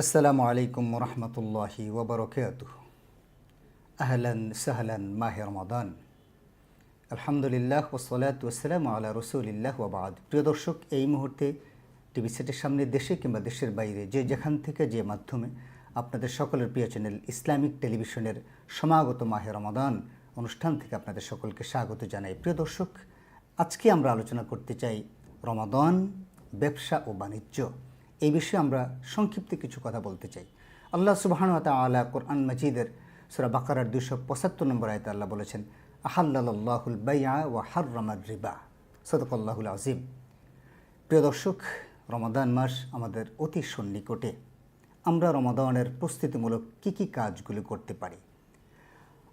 আসসালামু আলাইকুম রহমতুল্লাহি ওবরকাত আহলান সাহলান, মাহে রমাদান। আলহামদুলিল্লাহ ওসলাত ওসালাম আল্লাহ রসুলিল্লাহ ওবাদ প্রিয় দর্শক, এই মুহূর্তে টিভি সেটের সামনে দেশে কিংবা দেশের বাইরে যে যেখান থেকে যে মাধ্যমে আপনাদের সকলের প্রিয় চ্যানেল ইসলামিক টেলিভিশনের সমাগত মাহে রমাদান অনুষ্ঠান থেকে আপনাদের সকলকে স্বাগত জানাই। প্রিয় দর্শক, আজকে আমরা আলোচনা করতে চাই রমাদান, ব্যবসা ও বাণিজ্য। এই বিষয়ে আমরা সংক্ষিপ্ত কিছু কথা বলতে চাই। আল্লাহ সুবাহান আলা কোরআন মজিদের সুরা বাকারার দুশো পঁচাত্তর নম্বর আয়তে আল্লাহ বলেছেন আহাল্লাহুল বাইয়া ও হার্রামার রিবা। সদকল্লাহুল আজিম প্রিয় দর্শক, রমাদান মাস আমাদের অতি সন্নিকটে। আমরা রমাদানের প্রস্তুতিমূলক কী কী কাজগুলি করতে পারি?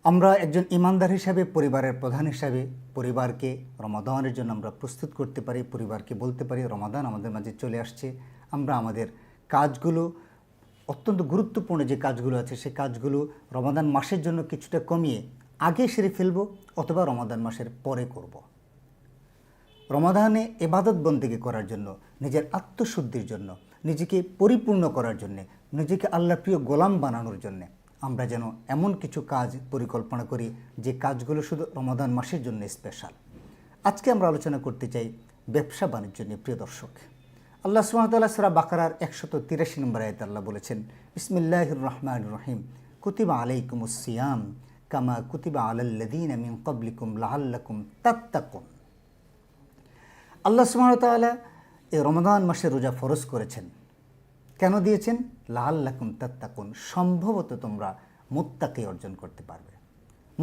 আমরা একজন ইমানদার হিসাবে, পরিবারের প্রধান হিসাবে, পরিবারকে রমাদানের জন্য আমরা প্রস্তুত করতে পারি, পরিবারকে বলতে পারি, রমাদান আমাদের মাঝে চলে আসছে আমরা আমাদের কাজগুলো, অত্যন্ত গুরুত্বপূর্ণ যে কাজগুলো আছে সেই কাজগুলো রমাদান মাসের জন্য কিছুটা কমিয়ে আগে সেরে ফেলব অথবা রমাদান মাসের পরে করব। রমাদানে এবাদত বন্দিকে করার জন্য, নিজের আত্মশুদ্ধির জন্য, নিজেকে পরিপূর্ণ করার জন্যে, নিজেকে আল্লাহ প্রিয় গোলাম বানানোর জন্যে আমরা যেন এমন কিছু কাজ পরিকল্পনা করি যে কাজগুলো শুধু রমাদান মাসের জন্য স্পেশাল আজকে আমরা আলোচনা করতে চাই ব্যবসা বাণিজ্য নিয়ে, প্রিয় দর্শক। আল্লাহ সুমতাল্লাহ সরা বাকারার একশত তিরাশি নম্বর আয়ত আল্লাহ বলেছেন ইসমিল্লাহ রহমান রহিম। কুতিবা আলাইকুম সিয়াম কামা কুতিবা আলাল্লাদিন মিন কবলিকুম লাহাল্লাকুম তাত্তাকুম আল্লাহ সুমতাল্লাহ এই রমদান মাসে রোজা ফরজ করেছেন। কেন দিয়েছেন? লাল লাকুম তাত্তাকুন, সম্ভবত তোমরা মোত্তাকে অর্জন করতে পারবে।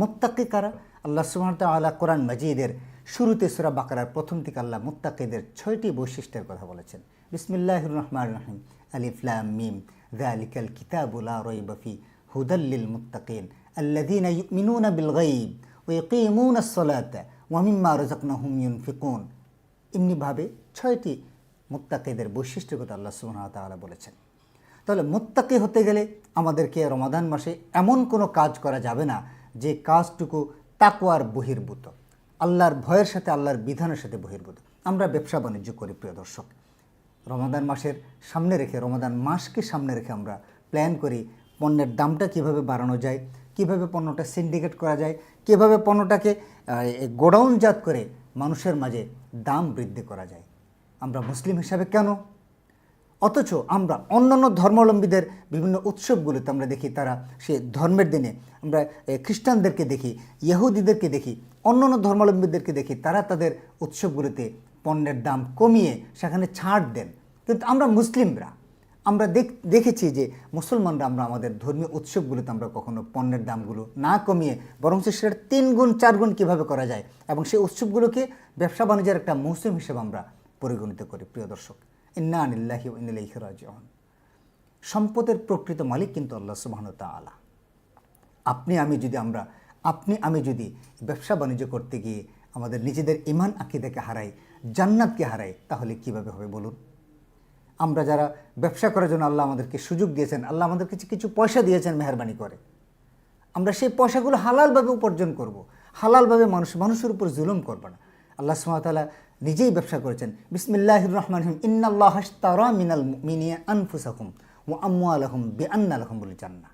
মোত্তাকে কারা? আল্লাহ সুমানত আল্লাহ কোরআন মাজিদের শুরুতে সুরা বাকরার প্রথম থেকে আল্লাহ মুত্তাকেদের ছয়টি বৈশিষ্ট্যের কথা বলেছেন। বিসমিল্লাহ রহমান রহিম আলিফলাম মিম ذلكল কিতাবুল্লা রই বফি হুদাল্লিল মুত্তাকিন, আল্লাযীনা ইউমিনুনা বিল গায়ব ওয়া ইয়াকিমুনাস সালাতা ওয়া হুম রাযাকনাহুম ইউনফিকুন এমনিভাবে ছয়টি মুক্তাকেদের বৈশিষ্ট্যের কথা আল্লাহ সুবহানাহু বলেছেন। তাহলে মুত্তাকি হতে গেলে আমাদেরকে রমাদান মাসে এমন কোনো কাজ করা যাবে না যে কাজটুকু তাকওয়ার বহির্ভূত, আল্লাহর ভয়ের সাথে, আল্লাহর বিধানের সাথে বহির্ভূত। আমরা ব্যবসা বাণিজ্য করি, প্রিয় দর্শক। রমাদান মাসের সামনে রেখে, রমাদান মাসকে সামনে রেখে আমরা প্ল্যান করি পণ্যের দামটা কীভাবে বাড়ানো যায়, কীভাবে পণ্যটা সিন্ডিকেট করা যায়, কীভাবে পণ্যটাকে গোডাউনজাত করে মানুষের মাঝে দাম বৃদ্ধি করা যায়। আমরা মুসলিম হিসাবে কেন অথচ আমরা অন্যান্য ধর্মাবলম্বীদের বিভিন্ন উৎসবগুলোতে আমরা দেখি, তারা সে ধর্মের দিনে আমরা খ্রিস্টানদেরকে দেখি, ইহুদিদেরকে দেখি, অন্যান্য ধর্মাবলম্বীদেরকে দেখি, তারা তাদের উৎসবগুলোতে পণ্যের দাম কমিয়ে সেখানে ছাড় দেন। কিন্তু আমরা মুসলিমরা, আমরা দেখ, দেখেছি যে মুসলমানরা আমরা আমাদের ধর্মীয় উৎসবগুলোতে আমরা কখনো পণ্যের দামগুলো না কমিয়ে বরং সেটার তিন গুণ, চার গুণ কীভাবে করা যায় এবং সেই উৎসবগুলোকে ব্যবসা বাণিজ্যের একটা মৌসুম হিসেবে আমরা পরিগণিত করি, প্রিয় দর্শক। ইন্না আনিল্লাহি সম্পদের প্রকৃত মালিক কিন্তু আল্লাহ সুবহানাহু তাআলা। আপনি, আমি যদি আমরা, আপনি, আমি যদি ব্যবসা বাণিজ্য করতে গিয়ে আমাদের নিজেদের ইমান আকিদাকে হারাই, জান্নাতকে হারাই, তাহলে কীভাবে হবে বলুন? আমরা যারা ব্যবসা করার জন্য আল্লাহ আমাদেরকে সুযোগ দিয়েছেন, আল্লাহ আমাদের কিছু কিছু পয়সা দিয়েছেন মেহরবানি করে। আমরা সেই পয়সাগুলো হালালভাবে উপার্জন করব। হালালভাবে মানুষ, মানুষের উপর জুলুম করব না। আল্লাহ সুমাতালা নিজেই ব্যবসা করেছেন। বিসমিল্লাহ রহমান রহিম। ইন্নাল্লাহ হাস্তারা মিনাল মিনিয়া আনফুসাকুম ও আম্মু আলহম বে আন্না আলহম বলে জান্না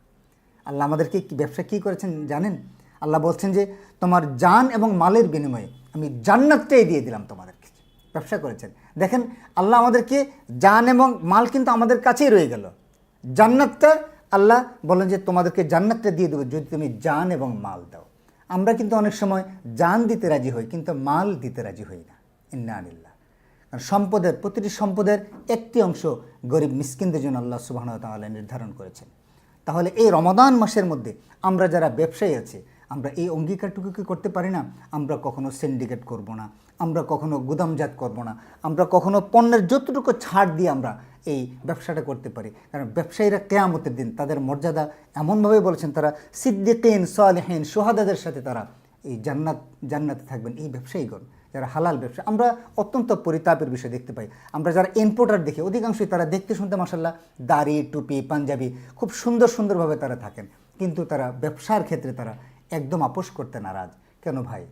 আল্লাহ আমাদেরকে কি ব্যবসা কী করেছেন জানেন? আল্লাহ বলছেন যে, তোমার জান এবং মালের বিনিময়ে আমি জান্নাতটাই দিয়ে দিলাম তোমাদেরকে। ব্যবসা করেছেন। দেখেন, আল্লাহ আমাদেরকে জান এবং মাল কিন্তু আমাদের কাছেই রয়ে গেল। জান্নাতটা আল্লাহ বলেন যে, তোমাদেরকে জান্নাতটা দিয়ে দেবো যদি তুমি জান এবং মাল দাও। আমরা কিন্তু অনেক সময় যান দিতে রাজি হই, কিন্তু মাল দিতে রাজি হই না। ইন্না কারণ সম্পদের, প্রতিটি সম্পদের একটি অংশ গরিব মিসকিনদের জন্য আল্লাহ সুবাহন তাহলে নির্ধারণ করেছেন। তাহলে এই রমাদান মাসের মধ্যে আমরা যারা ব্যবসায়ী আছে আমরা এই অঙ্গীকারটুকু কি করতে পারি না? আমরা কখনো সিন্ডিকেট করব না। আমরা কখনো গুদামজাত করব না। আমরা কখনো পণ্যের যতটুকু ছাড় দিয়ে আমরা এই ব্যবসাটা করতে পারি। কারণ ব্যবসায়ীরা কেয়ামতের দিন তাদের মর্যাদা এমনভাবে বলেছেন তারা, সিদ্দিকিন, সালেহীন, সোহাদাদের সাথে তারা এই জান্নাত, জান্নাতে থাকবেন। এই ব্যবসায়ীগণ, যারা হালাল ব্যবসা, আমরা অত্যন্ত পরিতাপের বিষয় দেখতে পাই। আমরা যারা ইম্পোর্টার দেখি, অধিকাংশই তারা দেখতে শুনতে মাসাল্লাহ দাড়ি, টুপি, পাঞ্জাবি খুব সুন্দর, সুন্দরভাবে তারা থাকেন। কিন্তু তারা ব্যবসার ক্ষেত্রে তারা একদম আপোষ করতে নারাজ। কেন ভাই?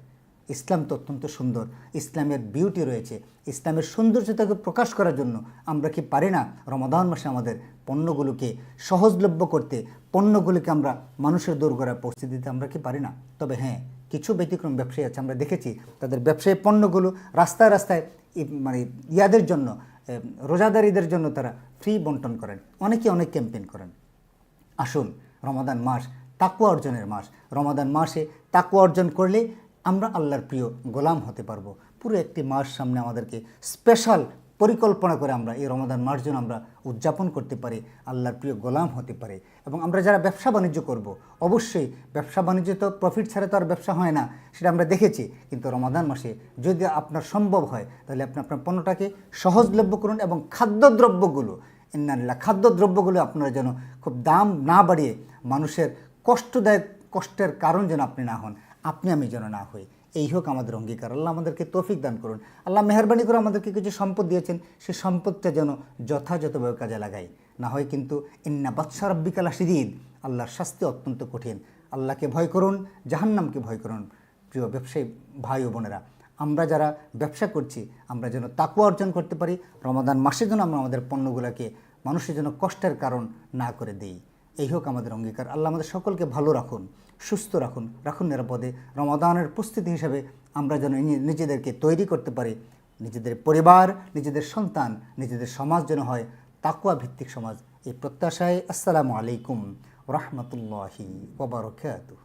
ইসলাম তো অত্যন্ত সুন্দর। ইসলামের বিউটি রয়েছে। ইসলামের সৌন্দর্যতাকে প্রকাশ করার জন্য আমরা কি পারি না রমাদান মাসে আমাদের পণ্যগুলোকে সহজলভ্য করতে, পণ্যগুলোকে আমরা মানুষের দোরগোড়ায় পৌঁছে দিতে আমরা কি পারি না? তবে হ্যাঁ কিছু ব্যতিক্রম ব্যবসায়ী আছে, আমরা দেখেছি। তাদের ব্যবসায়ী পণ্যগুলো রাস্তায় রাস্তায় মানে ইয়াদের জন্য রোজাদারিদের জন্য তারা ফ্রি বন্টন করেন। অনেকে অনেক ক্যাম্পেইন করেন। আসুন, রমাদান মাস তাকুয়া অর্জনের মাস। রমাদান মাসে তাকুয়া অর্জন করলে আমরা আল্লাহর প্রিয় গোলাম হতে পারব। পুরো একটি মাস সামনে আমাদেরকে স্পেশাল পরিকল্পনা করে আমরা এই রমাদান মাস যেন আমরা উদযাপন করতে পারি, আল্লাহর প্রিয় গোলাম হতে পারে। এবং আমরা যারা ব্যবসা বাণিজ্য করব, অবশ্যই ব্যবসা বাণিজ্য তো প্রফিট ছাড়া তো আর ব্যবসা হয় না, সেটা আমরা দেখেছি। কিন্তু রমাদান মাসে যদি আপনার সম্ভব হয়, তাহলে আপনি আপনার পণ্যটাকে সহজলভ্য করুন এবং খাদ্যদ্রব্যগুলো, ইন্নাল্লাহ, খাদ্যদ্রব্যগুলো আপনারা যেন খুব দাম না বাড়িয়ে মানুষের কষ্টদায়ক, কষ্টের কারণ যেন আপনি না হন, আপনি আমি যেন না হই। এই হোক আমাদের অঙ্গীকার। আল্লাহ আমাদেরকে তৌফিক দান করুন। আল্লাহ মেহরবানি করে আমাদেরকে কিছু সম্পদ দিয়েছেন সেই সম্পদটা যেন যথাযথভাবে কাজে লাগাই। না হয় কিন্তু ইন্না বাদশা রব্বিকাল আল্লাহর শাস্তি অত্যন্ত কঠিন। আল্লাহকে ভয় করুন, জাহান্নামকে ভয় করুন। প্রিয় ব্যবসায়ী ভাই ও বোনেরা, আমরা যারা ব্যবসা করছি, আমরা যেন তাকুয়া অর্জন করতে পারি। রমাদান মাসে যেন আমরা আমাদের পণ্যগুলোকে মানুষের জন্য কষ্টের কারণ না করে দিই। এই হোক আমাদের অঙ্গীকার। আল্লাহ আমাদের সকলকে ভালো রাখুন, সুস্থ রাখুন রাখুন নিরাপদে। রমাদানের প্রস্তুতি হিসাবে আমরা যেন নিজেদেরকে তৈরি করতে পারি। নিজেদের পরিবার, নিজেদের সন্তান, নিজেদের সমাজ যেন হয় তাকুয়া ভিত্তিক সমাজ। এই প্রত্যাশায় আসসালামু আলাইকুম। রহমতুল্লাহি ওবরকাতুহ